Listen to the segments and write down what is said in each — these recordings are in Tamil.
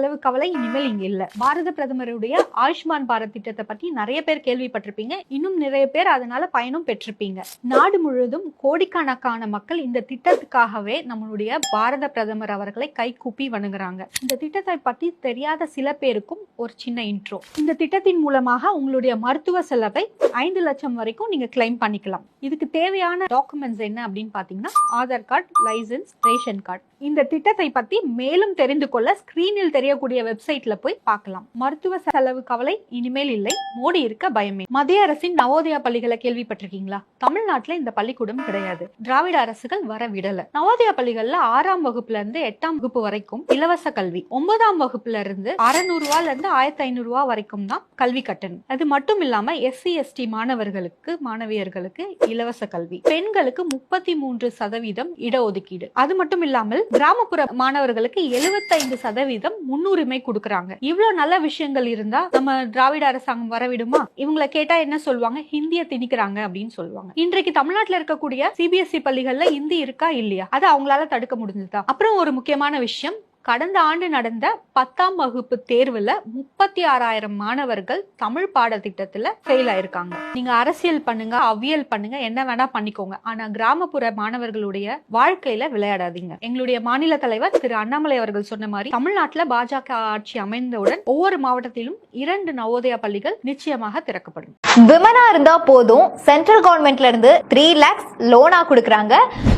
Hello கவலை இனிமேல் இங்க இல்ல. பாரத பிரதமருடைய ஆயுஷ்மான் பாரத் திட்டத்தை பத்தி நிறைய பேர் கேள்விப்பட்டிருப்பீங்க. இன்னும் நிறைய பேர் அதனால பயனும் பெற்றிருப்பீங்க. நாடு முழுவதும் கோடிக்கணக்கான மக்கள் இந்த திட்டத்துக்காகவே நம்மளுடைய பாரத பிரதமர் அவர்களை கைகூப்பி வணங்குறாங்க. இந்த திட்டத்தை பத்தி தெரியாத சில பேருக்கும் ஒரு சின்ன இன்ட்ரோ இந்த திட்டத்தின் மூலமாக உங்களுடைய மருத்துவ செலவை ஐந்து லட்சம் வரைக்கும் நீங்க கிளைம் பண்ணிக்கலாம். இதுக்கு தேவையான டாக்குமெண்ட்ஸ் என்ன அப்படின்னு பாத்தீங்கன்னா Aadhaar card license ration card இந்த திட்டத்தை பத்தி மேலும் தெரிந்து கொள்ள ஸ்கிரீனில் தெரியக்கூடிய வெப்சைட்ல போய் பார்க்கலாம். மருத்துவ செலவு கவலை இனிமேல் இல்லை. மோடி இருக்க பயமே. மத்திய அரசின் நவோதயா பள்ளிகளை கேள்விப்பட்டிருக்கீங்களா? தமிழ்நாட்டுல இந்த பள்ளிக்கூடம் கிடையாது. திராவிட அரசுகள் வர விடல. நவோதயா பள்ளிகள்ல ஆறாம் வகுப்புல இருந்து எட்டாம் வகுப்பு வரைக்கும் இலவச கல்வி. ஒன்பதாம் வகுப்புல இருந்து அறுநூறு ரூபால இருந்து ஆயிரத்தி ஐநூறு ரூபா வரைக்கும் தான் கல்வி கட்டணம். அது மட்டும் இல்லாம எஸ்சி எஸ்டி மாணவர்களுக்கு மாணவியர்களுக்கு இலவச கல்வி. பெண்களுக்கு முப்பத்தி மூன்று சதவீதம் இடஒதுக்கீடு அது மட்டும் இல்லாமல் கிராமப்புற மாணவர்களுக்கு 75% சதவீதம் முன்னுரிமை கொடுக்கறாங்க. இவ்வளவு நல்ல விஷயங்கள் இருந்தா நம்ம திராவிட அரசாங்கம் வரவிடுமா? இவங்கள கேட்டா என்ன சொல்லுவாங்க? ஹிந்திய திணிக்கிறாங்க அப்படின்னு சொல்லுவாங்க. இன்றைக்கு தமிழ்நாட்டுல இருக்கக்கூடிய சிபிஎஸ்இ பள்ளிகள்ல ஹிந்தி இருக்கா இல்லையா? அதை அவங்களால தடுக்க முடிஞ்சதா? அப்புறம் ஒரு முக்கியமான விஷயம் கடந்த ஆண்டு நடந்த பத்தாம் வகுப்பு தேர்வுல முப்பத்தி ஆறாயிரம் மாணவர்கள் தமிழ் பாடத்திட்டத்துல ஃபெயில் ஆயிருக்காங்க. நீங்க அரசியல் பண்ணுங்க அவியல் பண்ணுங்க என்ன வேணா பண்ணிக்கோங்க. ஆனா கிராமப்புற மாணவர்களுடைய வாழ்க்கையில விளையாடாதீங்க. எங்களுடைய மாநில தலைவர் திரு அண்ணாமலை அவர்கள் சொன்ன மாதிரி தமிழ்நாட்டுல பாஜக ஆட்சி அமைந்தவுடன் ஒவ்வொரு மாவட்டத்திலும் இரண்டு நவோதயா பள்ளிகள் நிச்சயமாக திறக்கப்படும். விமனா இருந்தா போதும். சென்ட்ரல் கவர்மெண்ட்ல இருந்து த்ரீ லேக்ஸ் லோனா கொடுக்கறாங்க.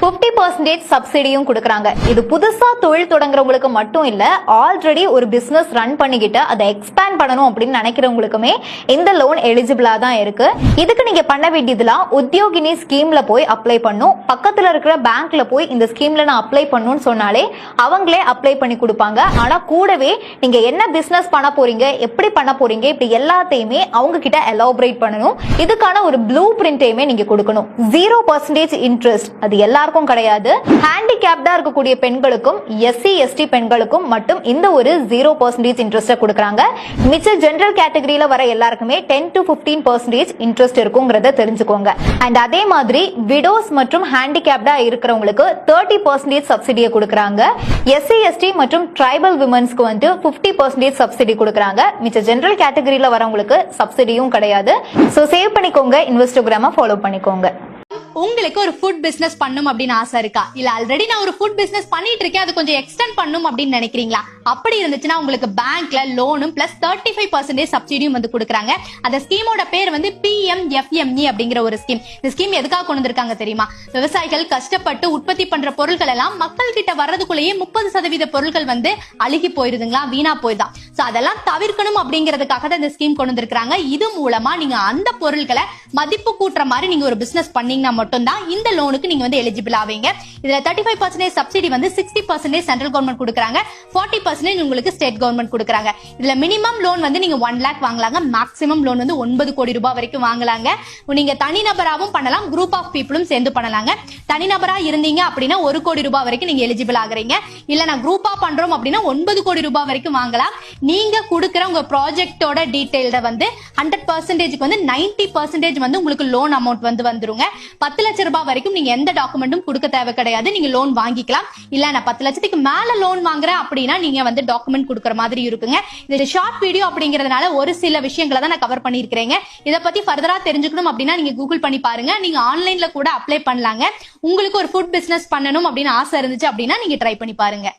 50% பர்சன்டேஜ் சப்சிடியும் கொடுக்கறாங்க. இது புதுசா தொழில் தொடங்குறவங்களுக்கு மட்டும் இல்ல ஆல்ரெடி ஒரு பிசினஸ் ரன் பண்ணிக்கிட்டு அதை எக்ஸ்பேண்ட் பண்ணணும் அப்படின்னு நினைக்கிறவங்களுக்குமே இந்த லோன் எலிஜிபிளா தான் இருக்கு. இதுக்கு நீங்க பண்ண வேண்டியதுலாம் உத்தியோகினி ஸ்கீம்ல போய் அப்ளை பண்ணும். பக்கத்துல இருக்கிற பேங்க்ல போய் இந்த ஸ்கீம்ல நான் அப்ளை பண்ணணும்னு சொன்னாலே அவங்களே அப்ளை பண்ணி கொடுப்பாங்க. ஆனா கூடவே நீங்க என்ன பிசினஸ் பண்ண போறீங்க எப்படி பண்ண போறீங்க இப்படி எல்லாத்தையுமே அவங்க கிட்ட எலாபரேட் பண்ணணும். இதுக்கான ஒரு ப்ளூ பிரிண்டையுமே நீங்க கொடுக்கணும். ஜீரோ பர்சன்டேஜ் இன்ட்ரெஸ்ட் அது எல்லாருக்கும் கிடையாது. ஹேண்டிகேப்டா இருக்கக்கூடிய பெண்களுக்கும் எஸ்சி எஸ்டி பெண் பெண்களுக்கும் மட்டும் இந்த ஒரு ஜீரோ பர்சன்டேஜ் இன்ட்ரெஸ்ட் கொடுக்குறாங்க. மிச்ச ஜென்ரல் கேட்டகரியில வர எல்லாருக்குமே ten to fifteen percentage interest இருக்குங்கிறத தெரிஞ்சுக்கோங்க. அண்ட் அதே மாதிரி விடோஸ் மற்றும் ஹேண்டிகேப்டா இருக்கிறவங்களுக்கு தேர்ட்டி பர்சன்டேஜ் சப்சிடியை கொடுக்குறாங்க. எஸ்சி எஸ்டி மற்றும் ட்ரைபல் விமன்ஸ்க்கு வந்து பிப்டி பர்சன்டேஜ் சப்சிடி கொடுக்குறாங்க. மிச்ச ஜென்ரல் கேட்டகரியில வரவங்களுக்கு சப்சிடியும் கிடையாது. ஸோ சேவ் பண்ணிக்கோங்க இன்வெஸ்டோகிராம ஃபாலோ பண்ணிக்கோங்க. உங்களுக்கு ஒரு ஃபுட் பிசினஸ் பண்ணும் அப்படின்னு ஆசை இருக்கா? இல்ல ஆல்ரெடி நான் ஒரு ஃபுட் பிசினஸ் பண்ணிட்டு இருக்கேன் அது கொஞ்சம் எக்ஸ்டெண்ட் பண்ணும் அப்படின்னு நினைக்கிறீங்களா? அப்படி இருந்துச்சுன்னா உங்களுக்கு பேங்க்ல லோனும் பிளஸ் தேர்ட்டி ஃபைவ் பர்சன்டேஜ் சப்சிடியும் வந்து கொடுக்குறாங்க. அந்த ஸ்கீமோட பேர் வந்து பிஎம்எஃப்எம்இ அப்படிங்கிற ஒரு ஸ்கீம் இந்த ஸ்கீம் எதுக்காக கொண்டு வந்திருக்காங்க தெரியுமா? விவசாயிகள் கஷ்டப்பட்டு உற்பத்தி பண்ற பொருட்கள் எல்லாம் மக்கள் கிட்ட வர்றதுக்குள்ளேயே முப்பது சதவீத பொருட்கள் வந்து அழுகி போயிருதுங்களா? வீணா போயிருதான் சோ அதெல்லாம் தவிர்க்கணும் அப்படிங்கிறதுக்காக தான் இந்த ஸ்கீம் கொண்டு வந்திருக்காங்க இது மூலமா நீங்க அந்த பொருட்களை மதிப்பு கூட்டுற மாதிரி நீங்க ஒரு பிசினஸ் பண்ணீங்கன்னா மட்டும்தான் இந்த லோனுக்கு நீங்க வந்து எலிஜிபிள் ஆவீங்க. இதுல தேர்ட்டி ஃபைவ் பர்சன்டேஜ் சப்சிடி வந்து சிக்ஸ்டி பர்சன்டேஜ் சென்ட்ரல் கவர்மெண்ட் கொடுக்குறாங்க. ஃபார்ட்டி பர்சன்டேஜ் உங்களுக்கு ஸ்டேட் கவர்மெண்ட் கொடுக்குறாங்க. இதுல மினிமம் லோன் வந்து நீங்க ஒன் லேக் வாங்கலாங்க. மேக்ஸிமம் லோன் வந்து ஒன்பது கோடி ரூபாய் வரைக்கும் வாங்கலாங்க. நீங்க தனிநபராகவும் பண்ணலாம். குரூப் ஆஃப் பீப்புளும் சேர்ந்து பண்ணலாங்க. தனிநபரா இருந்தீங்க அப்படின்னா ஒரு கோடி ரூபாய் வரைக்கும் நீங்க எலிஜிபிள் ஆகுறீங்க. இல்ல நான் குரூப்பா பண்றோம் அப்படின்னா ஒன்பது கோடி ரூபாய் வரைக்கும் வாங்கலாம். நீங்க கொடுக்குற உங்க ப்ராஜெக்டோட டீடைல்ட வந்து ஹண்ட்ரட் பர்சன்டேஜ்க்கு வந்து நைன்டி பர்சன்டேஜ் வந்து உங்களுக்கு லோன் அமௌண்ட் வந்து வந்துருங்க. பத்து லட்சம் ரூபாய் வரைக்கும் நீங்க எந்த டாக்குமெண்ட்டும் கொடுக்க தேவை கிடையாது. நீங்க லோன் வாங்கிக்கலாம். இல்ல நான் பத்து லட்சத்துக்கு மேல லோன் வாங்குறேன் அப்படின்னா நீங்க வந்து டாக்குமெண்ட் கொடுக்குற மாதிரி இருக்குங்க. இது ஷார்ட் வீடியோ அப்படிங்கறதுனால ஒரு சில விஷயங்களை தான் நான் கவர் பண்ணிருக்கிறேங்க இதை பத்தி ஃபர்தரா தெரிஞ்சுக்கணும் அப்படின்னா நீங்க கூகுள் பண்ணி பாருங்க. நீங்க ஆன்லைன்ல கூட அப்ளை பண்ணலாங்க. உங்களுக்கு ஒரு ஃபுட் பிசினஸ் பண்ணணும் அப்படின்னு ஆசை இருந்துச்சு அப்படின்னா நீங்க ட்ரை பண்ணி பாருங்க.